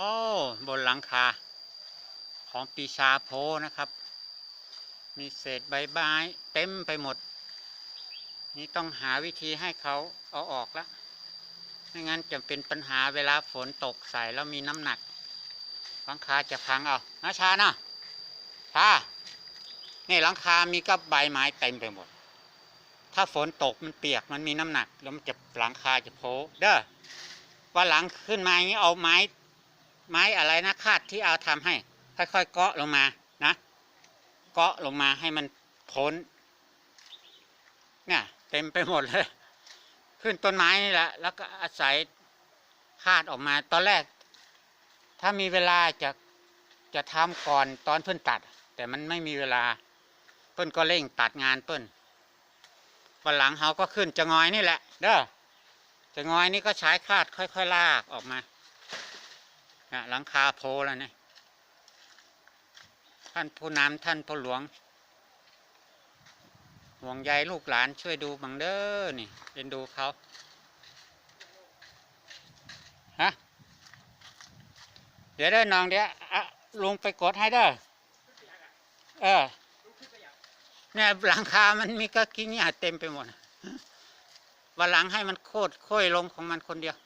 โอ้บนหลังคา ของปีชาโพนะครับ มีเศษใบไม้เต็มไปหมด นี่ต้องหาวิธีให้เขาเอาออกล้วไม่งั้นจะเป็นปัญหาเวลาฝนตกใส่แล้วมีน้ำหนักหลังคาจะพังเอานะชานะชานี่หลังคามีกับใบไม้เต็มไปหมด ถ้าฝนตกมันเปียกมันมีน้ำหนัก แล้วมันจะหลังคาจะโผล่เด้อว่าหลังขึ้นมาอย่างนี้เอาไม้ ไม้อะไรนะคาดที่เอาทำให้ ค่อยๆเกาะลงมานะ เกาะลงมาให้มันพ้นเนี่ยเต็มไปหมดเลย ขึ้นต้นไม้นี่แหละ แล้วก็อาศัยคาดออกมา ตอนแรก ถ้ามีเวลาจะจะทำก่อนตอนเพิ่นตัด แต่มันไม่มีเวลา เพิ่นก็เร่งตัดงานเพิ่นวันหลังเขาก็ขึ้นจะงอยนี่แหละ เด้อจะงอยนี่ก็ใช้คาดค่อยๆลากออกมา นะหลังคาโพแล้วเนี่ยท่านผู้นำท่านผู้หลวง ห่วงใยลูกหลานช่วยดูบังเด้อนี่เป็นดูเขาฮะเดี๋ยวเด้อน้องเดี๋ยวอะลุงไปกดให้เด้อเออเนี่ยหลังคามันมีก็กิ้งหญ้าเต็มไปหมดวันหลังให้มันโคตรค่อยลงของมันคนเดียว